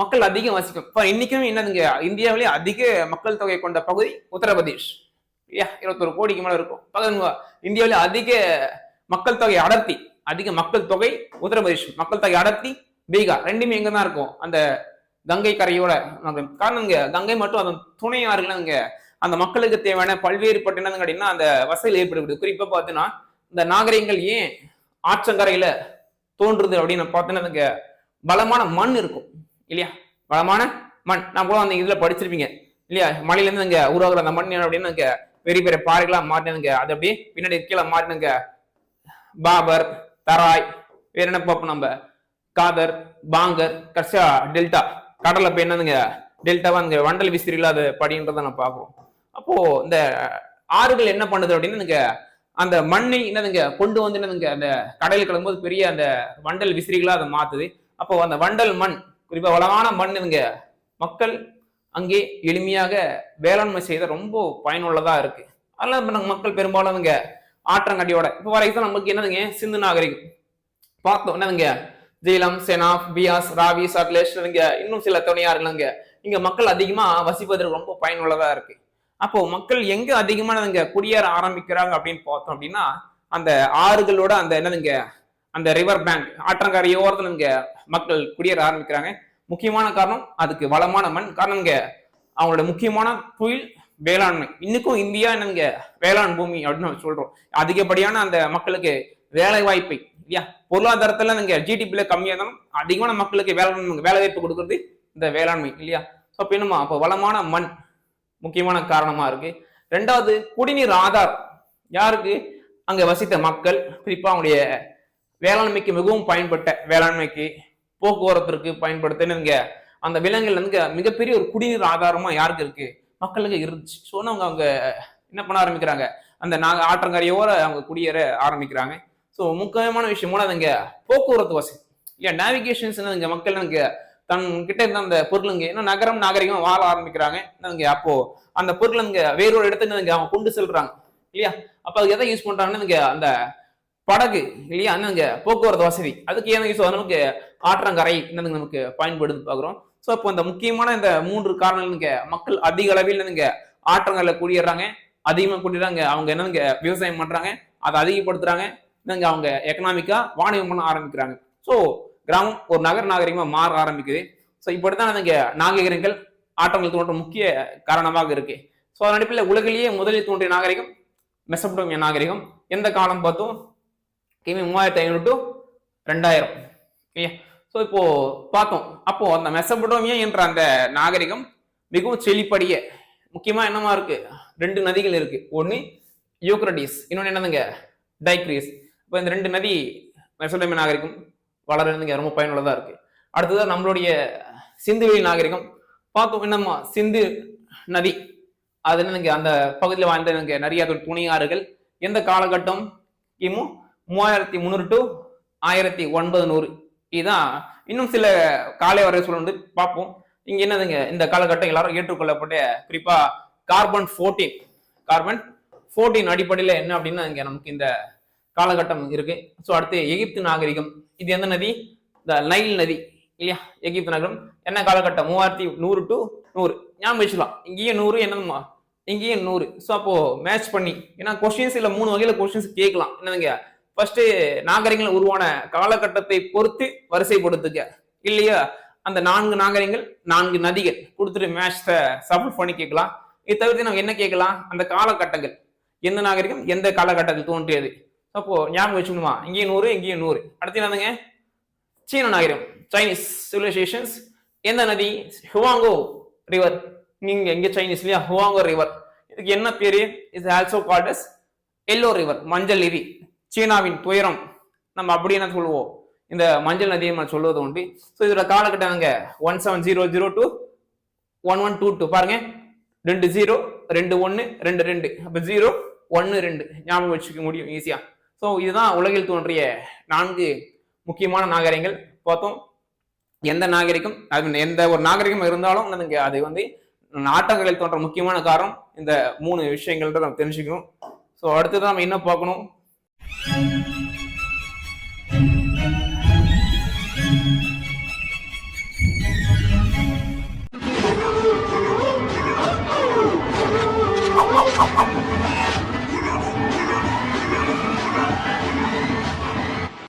மக்கள் அதிகம் வசிக்கும். இப்போ இன்னைக்கும் என்னதுங்க? இந்தியாவிலே அதிக மக்கள் தொகை கொண்ட பகுதி உத்தரப்பிரதேஷ். இல்லையா? இருபத்தொரு கோடிக்கு மேலே இருக்கும். பக்கத்துல இந்தியாவிலே அதிக மக்கள் தொகை அடர்த்தி அதிக மக்கள் தொகை உத்தரப்பிரதேஷ். மக்கள் தொகை அடர்த்தி பீகார். ரெண்டுமே எங்க தான் இருக்கும்? அந்த கங்கை கரையோட காரணம் இங்க கங்கை மட்டும் அதன் துணை அந்த மக்களுக்கு தேவையான பல்வேறு பட்டினங்க அப்படின்னா அந்த வசதிகள் ஏற்படுகிறது. குறிப்பா பார்த்தீங்கன்னா இந்த நாகரிகங்கள் ஏன் ஆற்றங்கரையில தோன்றுது அப்படின்னு பார்த்தீங்கன்னா பலமான மண் இருக்கும். இல்லையா? வளமான மண். நான் கூட அந்த இதில் படிச்சிருப்பீங்க. இல்லையா? மலையிலேருந்து இங்கே இங்க உருவாகுற அந்த மண் என்ன அப்படின்னு இங்கே பெரிய பெரிய பாறைகளாக மாறினுங்க அது அப்படியே பின்னாடி கீழே மாறினுங்க பாபர் தராய் வேற என்ன பார்ப்போம் நம்ம? காதர் பாங்கர் கர்ஷா டெல்டா. கடலில் போய் என்னதுங்க? டெல்டாவா அங்கே வண்டல் விசிறியில் அது படின்றத நான் பார்ப்போம் அப்போ இந்த ஆறுகள் என்ன பண்ணுது அப்படின்னு அந்த மண்ணை என்னதுங்க? கொண்டு வந்து என்னதுங்க? அந்த கடலில் கிளம்பும்போது பெரிய அந்த வண்டல் விசிறிகளாக அதை மாத்துது. அப்போ அந்த வண்டல் மண் குறிப்பாக வளமான மண் இதுங்க மக்கள் அங்கே எளிமையாக வேளாண்மை செய்த ரொம்ப பயனுள்ளதாக இருக்குது அதெல்லாம் இப்போ நாங்கள் மக்கள் பெரும்பாலும் இங்க ஆற்றங்கடியோட இப்போ வர நமக்கு என்னதுங்க? சிந்து நாகரிகம். பார்த்தோம் என்னதுங்க? ஜீலம் செனாப் பியாஸ் ராவி சட்லேஷ் இங்க இன்னும் சில துணையாறுகள் இல்லைங்க இங்கே மக்கள் அதிகமாக வசிப்பதற்கு ரொம்ப பயனுள்ளதாக இருக்குது அப்போ மக்கள் எங்க அதிகமானதுங்க? குடியேற ஆரம்பிக்கிறாங்க அப்படின்னு பார்த்தோம் அப்படின்னா அந்த ஆறுகளோட அந்த என்னதுங்க? அந்த ரிவர் பேங்க் ஆற்றங்கரையோரத்துல இங்க மக்கள் குடியேற ஆரம்பிக்கிறாங்க. முக்கியமான காரணம் அதுக்கு வளமான மண். காரணம் இங்க அவங்களோட முக்கியமான தொழில் வேளாண்மை. இன்னைக்கும் இந்தியா என்னங்க வேளாண் பூமி அப்படின்னு சொல்றோம். அதிகப்படியான அந்த மக்களுக்கு வேலை வாய்ப்பை இல்லையா? பொருளாதாரத்துல நீங்க ஜிடிபியில கம்மியா இருந்தாலும் அதிகமான மக்களுக்கு வேளாண் வேலை வாய்ப்பு கொடுக்கறது இந்த வேளாண்மை இல்லையா? ஸோ அப்ப என்னமா அப்போ வளமான மண் முக்கியமான காரணமா இருக்கு. ரெண்டாவது குடிநீர் ஆதார். யாருக்கு? அங்க வசித்த மக்கள் குறிப்பா அவங்களுடைய வேளாண்மைக்கு மிகவும் பயன்பட்ட வேளாண்மைக்கு போக்குவரத்திற்கு பயன்படுத்தினுங்க அந்த விலங்குகள் வந்து மிகப்பெரிய ஒரு குடிநீர் ஆதாரமா யாருக்கு இருக்கு? மக்களுக்கு இருந்துச்சு. ஸோ அவங்க அவங்க என்ன பண்ண ஆரம்பிக்கிறாங்க? அந்த நாங்கள் ஆற்றங்கரையோர அவங்க குடியேற ஆரம்பிக்கிறாங்க. ஸோ முக்கியமான விஷயம் மூலம் அதுங்க போக்குவரத்து வசதி. இல்லையா நேவிகேஷன்ஸ் இங்கே மக்கள் இங்கே தன் கிட்ட இருந்த அந்த பொருளுங்க இன்னும் நகரம் நாகரிகம் வாழ ஆரம்பிக்கிறாங்க. இங்க அப்போ அந்த பொருளுங்க வேறொரு இடத்துக்கு இங்கே அவங்க கொண்டு செல்றாங்க. இல்லையா? அப்போ அதுக்கு எதை யூஸ் பண்றாங்கன்னு இங்கே அந்த படகு இல்லையா? அங்கே போக்குவரத்து வசதி. அதுக்கு ஏன் யூஸ் நமக்கு ஆற்றங்கரை என்னது நமக்கு பயன்படுது பார்க்குறோம் ஸோ இப்போ இந்த முக்கியமான இந்த மூன்று காரணங்களுங்க மக்கள் அதிக அளவில் இங்கே ஆற்றங்கரையில குடியேறாங்க. அதிகமாக குடியேறாங்க. அவங்க என்னங்க விவசாயம் பண்ணுறாங்க அதை அதிகப்படுத்துறாங்க. என்னங்க அவங்க எக்கனாமிக்காக வாணிகம் பண்ண ஆரம்பிக்கிறாங்க. ஸோ கிராமம் ஒரு நகர் நாகரிகமாக மாற ஆரம்பிக்குது. ஸோ இப்படி தான் இங்கே நாகரிகங்கள் ஆற்றங்கள் தோன்ற முக்கிய காரணமாக இருக்கு. ஸோ அதன் அடிப்படையில் உலகிலேயே முதலில் தோன்றிய நாகரிகம் மெசபடோமிய நாகரிகம். எந்த காலம் பார்த்தோம்? கிமி மூவாயிரத்தி ஐநூறு டு ரெண்டாயிரம். ஓகே ஸோ இப்போ பார்த்தோம். அப்போ அந்த மெசபடோமியா என்ற அந்த நாகரிகம் மிகவும் செழிப்படிய முக்கியமா என்னமா இருக்கு? ரெண்டு நதிகள் இருக்கு. ஒன்று யூக்ரடிஸ் இன்னொன்று என்னதுங்க? டைக்ரீஸ். இப்போ இந்த ரெண்டு நதி மெசபடோமிய நாகரிகம் வளர்றதுங்க ரொம்ப பயனுள்ளதா இருக்கு. அடுத்தது நம்மளுடைய சிந்துவெளி நாகரிகம். பார்த்தோம் என்னம்மா? சிந்து நதி. அது என்னங்க அந்த பகுதியில் வாழ்ந்த எனக்கு நிறைய துணை ஆறுகள் எந்த காலகட்டம்? கிமு மூவாயிரத்தி முந்நூறு டு ஆயிரத்தி ஒன்பது நூறு. இதுதான் இன்னும் சில காலை வரை சொல்ல வந்து பார்ப்போம். இங்க என்னதுங்க? இந்த காலகட்டம் எல்லாரும் ஏற்றுக்கொள்ளப்பட்ட குறிப்பா கார்பன் ஃபோர்டீன் கார்பன் ஃபோர்டீன் அடிப்படையில் என்ன அப்படின்னா இங்க நமக்கு இந்த காலகட்டம் இருக்கு. ஸோ அடுத்து எகிப்து நாகரிகம். இது எந்த நதி? இந்த நைல் நதி. இல்லையா? எகிப்து நகரம். என்ன காலகட்டம்? மூவாயிரத்தி நூறு டு நூறு. ஞாபகம் வச்சுக்கலாம். இங்கேயும் நூறு என்னதுமா இங்கேயும் நூறு. ஸோ அப்போ மேட்ச் பண்ணி. ஏன்னா கொஸ்டின்ஸ் இல்லை மூணு வகையில கொஸ்டின்ஸ் கேட்கலாம். என்னதுங்க? ஃபர்ஸ்ட் நாகரிகங்கள் உருவான காலகட்டத்தை பொறுத்து வரிசைப்படுத்துக்க இல்லையா? அந்த நான்கு நாகரிகங்கள் நான்கு நதிகள். கொடுத்துட்டு மேட்ச் சஃபல் பண்ணி கேட்கலாம். இது தவிர்த்து நம்ம என்ன கேட்கலாம்? அந்த காலகட்டங்கள். எந்த நாகரிகம் எந்த காலகட்டத்தில் தோன்றியது? அப்போ ஞாபகம் வச்சுக்கணுமா? இங்கேயும் நூறு இங்கேயும் நூறு. அடுத்து என்னதுங்க? சீன நாகரிகம். சைனீஸ் சிவிலைசேஷன்ஸ் எந்த நதி? ஹுவாங்கோ ரிவர் நீங்க எங்க இல்லையா? ஹுவாங்கோ ரிவர் இதுக்கு என்ன பேரு? Is also called yellow river மஞ்சள் நதி. சீனாவின் துயரம். நம்ம அப்படி என்ன சொல்லுவோம்? இந்த மஞ்சள் நதியை நம்ம சொல்லுவது உண்டு. ஸோ இதோட காலகட்டம் அங்கே one seven zero zero two one one two two பாருங்க. ரெண்டு ஜீரோ ரெண்டு ஒன்று ரெண்டு ரெண்டு. அப்போ ஜீரோ ஒன்று ரெண்டு. ஞாபகம் வச்சுக்க முடியும் ஈஸியாக ஸோ இதுதான் உலகில் தோன்றிய நான்கு முக்கியமான நாகரிகங்கள். பார்த்தோம். எந்த நாகரிகம்? அது எந்த ஒரு நாகரிகம் இருந்தாலும் நமக்கு அது வந்து நாட்டங்களில் தோன்ற முக்கியமான காரணம். இந்த மூணு விஷயங்கள்ட்ட நம்ம தெரிஞ்சுக்கணும். ஸோ அடுத்தது நம்ம என்ன பார்க்கணும்? Thank you.